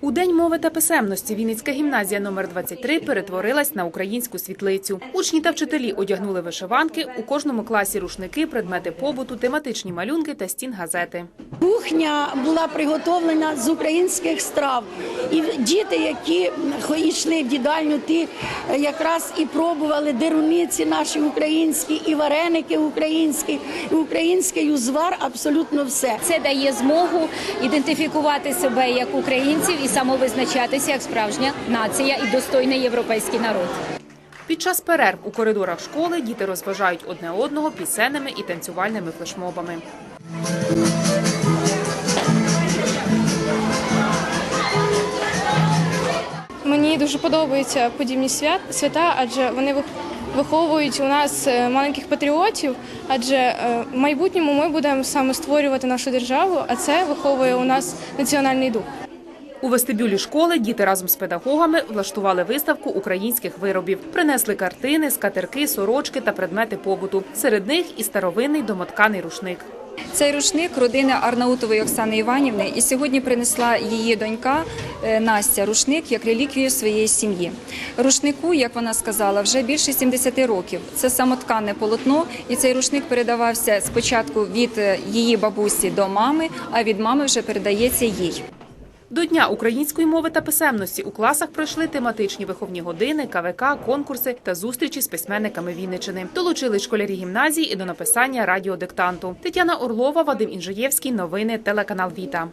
У день мови та писемності Вінницька гімназія номер 23 перетворилась на українську світлицю. Учні та вчителі одягнули вишиванки, у кожному класі рушники, предмети побуту, тематичні малюнки та стін газети. Кухня була приготовлена з українських страв, і діти, які йшли в їдальню, ті е, якраз і пробували деруниці наші українські, і вареники українські, і український узвар, абсолютно все. Це дає змогу ідентифікувати себе як українців і самовизначатися як справжня нація і достойний європейський народ. Під час перерв у коридорах школи діти розважають одне одного пісенними і танцювальними флешмобами. Мені дуже подобаються подібні свята, адже вони виховують у нас е, маленьких патріотів. Адже е, в майбутньому ми будемо саме створювати нашу державу, а це виховує у нас національний дух. У вестибюлі школи діти разом з педагогами влаштували виставку українських виробів. Принесли картини, скатерки, сорочки та предмети побуту. Серед них і старовинний домотканий рушник. Цей рушник родини Арнаутової Оксани Іванівни, і сьогодні принесла її донька е, Настя рушник як реліквію своєї сім'ї. Рушнику, як вона сказала, вже більше 70 років. Це самоткане полотно, і цей рушник передавався спочатку від е, її бабусі до мами, а від мами вже передається їй. До Дня української мови та писемності у класах пройшли тематичні виховні години, КВК, конкурси та зустрічі з письменниками Вінничини. Долучили школярі гімназії і до написання радіодиктанту. Тетяна Орлова, Вадим Інжиєвський. Новини телеканал Віта.